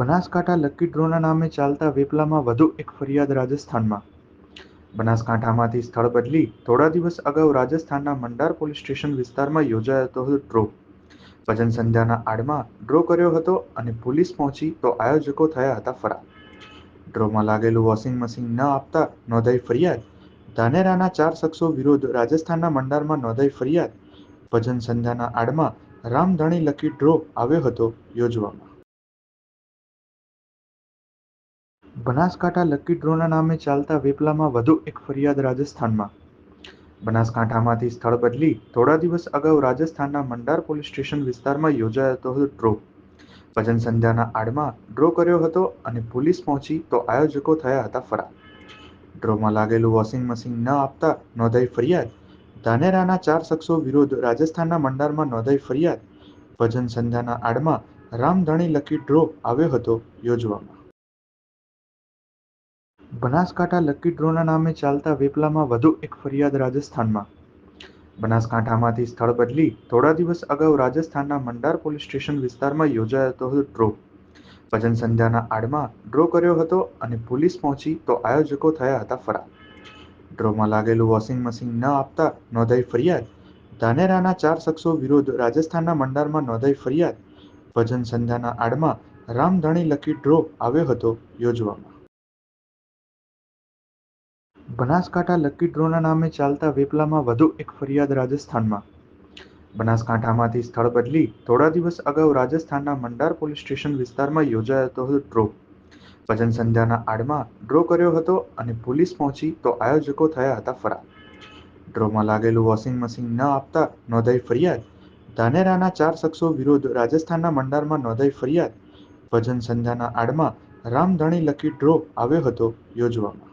Banaskantha lucky ડ્રોના નામે ચાલતા વેપલામાં વધુ એક ફરિયાદ રાજસ્થાનમાં. બનાસકાંઠામાંથી સ્થળ બદલી થોડા દિવસ અગાઉ રાજસ્થાનના મંડાર પોલીસ સ્ટેશન વિસ્તારમાં યોજાયો હતો ડ્રો ભજન સંધ્યાના આડમાં ડ્રો કર્યો હતો અને પોલીસ પહોંચી તો આયોજકો થયા હતા ફરાર. ડ્રોમાં લાગેલું વોશિંગ મશીન ન આપતા નોંધાઈ ફરિયાદ. ધાનેરાના ચાર શખ્સો વિરુદ્ધ રાજસ્થાનના મંડારમાં નોંધાઈ ફરિયાદ. ભજન સંધ્યાના આડમાં રામધણી લકી ડ્રો આવ્યો હતો, યોજવામાં. બનાસકાંઠા લકી ડ્રોના નામે ચાલતા વેપલામાં વધુ એક ફરિયાદ રાજસ્થાનમાં. બનાસકાંઠામાંથી સ્થળ બદલી થોડા દિવસ અગાઉ રાજસ્થાનના મંડાર પોલીસ સ્ટેશન વિસ્તારમાં યોજાયો હતો ડ્રો ભજન સંધ્યાના આડમાં ડ્રો કર્યો હતો અને પોલીસ પહોંચી તો આયોજકો થયા હતા ફરાર. ડ્રોમાં લાગેલું વોશિંગ મશીન ન આપતા નોંધાઈ ફરિયાદ. ધાનેરાના ચાર શખ્સો વિરુદ્ધ રાજસ્થાનના મંડારમાં નોંધાઈ ફરિયાદ. ભજન સંધ્યાના આડમાં રામધણી લકી ડ્રો આવ્યો હતો, યોજવામાં. બનાસકાંઠા લકી ડ્રોના નામે ચાલતા વેપલામાં વધુ એક ફરિયાદ રાજસ્થાનમાં. બનાસકાંઠામાંથી સ્થળ બદલી થોડા દિવસ અગાઉ રાજસ્થાનના મંડાર પોલીસ સ્ટેશન વિસ્તારમાં યોજાયો હતો ડ્રો ભજન સંધ્યાના આડમાં ડ્રો કર્યો હતો અને પોલીસ પહોંચી તો આયોજકો થયા હતા ફરાર. ડ્રોમાં લાગેલું વોશિંગ મશીન ન આપતા નોંધાઈ ફરિયાદ. ધાનેરાના ચાર શખ્સો વિરુદ્ધ રાજસ્થાનના મંડારમાં નોંધાઈ ફરિયાદ. ભજન સંધ્યાના આડમાં રામધણી લકી ડ્રો આવ્યો હતો યોજવામાં. બનાસકાંઠા લકી ડ્રોના નામે ચાલતા વેપલામાં વધુ એક ફરિયાદ રાજસ્થાનમાં. બનાસકાંઠામાંથી સ્થળ બદલી થોડા દિવસ અગાઉ રાજસ્થાનના મંડાર પોલીસ સ્ટેશન વિસ્તારમાં યોજાયો હતો ડ્રો ભજન સંધ્યાના આડમાં ડ્રો કર્યો હતો અને પોલીસ પહોંચી તો આયોજકો થયા હતા ફરાર. ડ્રોમાં લાગેલું વોશિંગ મશીન ન આપતા નોંધાઈ ફરિયાદ. ધાનેરાના ચાર શખ્સો વિરુદ્ધ રાજસ્થાનના મંડારમાં નોંધાઈ ફરિયાદ. ભજન સંધ્યાના આડમાં રામધણી લકી ડ્રો આવ્યો હતો યોજવામાં.